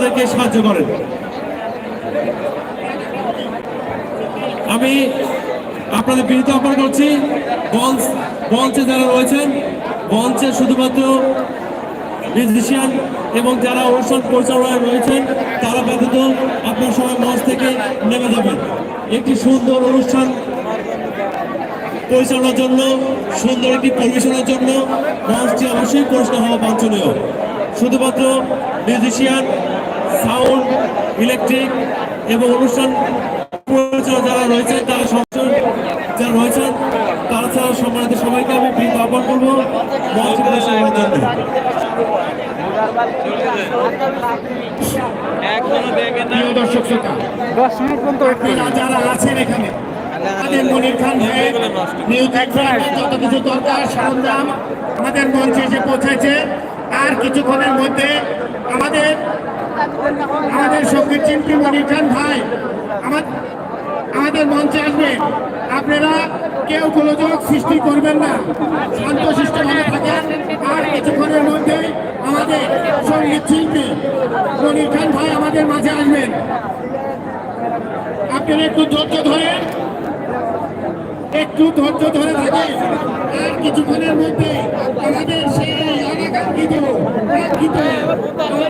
আমাদেরকে সাহায্য করেন। আমি আপনাদের বিনীত আহ্বান করছি, মঞ্চ, মঞ্চে যারা রয়েছেন, মঞ্চে শুধুমাত্র মিউজিশিয়ান এবং যারা অনুষ্ঠান পরিচালনায় রয়েছেন, তারা ব্যতীত আপনার সবাই মঞ্চ থেকে নেমে যাবেন। একটি সুন্দর অনুষ্ঠান পরিচালনার জন্য, সুন্দর একটি পরিবেশনার জন্য মঞ্চটি অবশ্যই পরিষ্কার হওয়া বাঞ্ছনীয়। শুধুমাত্র মিউজিশিয়ান সাউন্ড ইলেকট্রিক এবং অনুষ্ঠান পরিচালনা যারা রয়েছেন, তারা সংসদ যারা রয়েছেন, তারা ছাড়া সম্মানিত সবাইকে আমি বিনীত আহ্বান করব। দর্শক যারা আছেন এখানে, আমাদের মনির খান যত কিছু দরকার, সরঞ্জাম আমাদের মঞ্চে এসে পৌঁছেছে। আর কিছুক্ষণের মধ্যে আমাদের আমাদের সংগীত শিল্পী মনির খান ভাই আমাদের মঞ্চে আসবে। আপনারা কেউ গোলযোগ সৃষ্টি করবেন না। শান্ত শিষ্টভাবে থাকেন। আর কিছুক্ষণের মধ্যে আমাদের সংগীত শিল্পী মনির ভাই আমাদের মাঝে আসবেন। আপনারা একটু ধৈর্য ধরে, একটু ধৈর্য ধরে থাকেন। আর কিছুক্ষণের মধ্যে কাঙ্ক্ষিত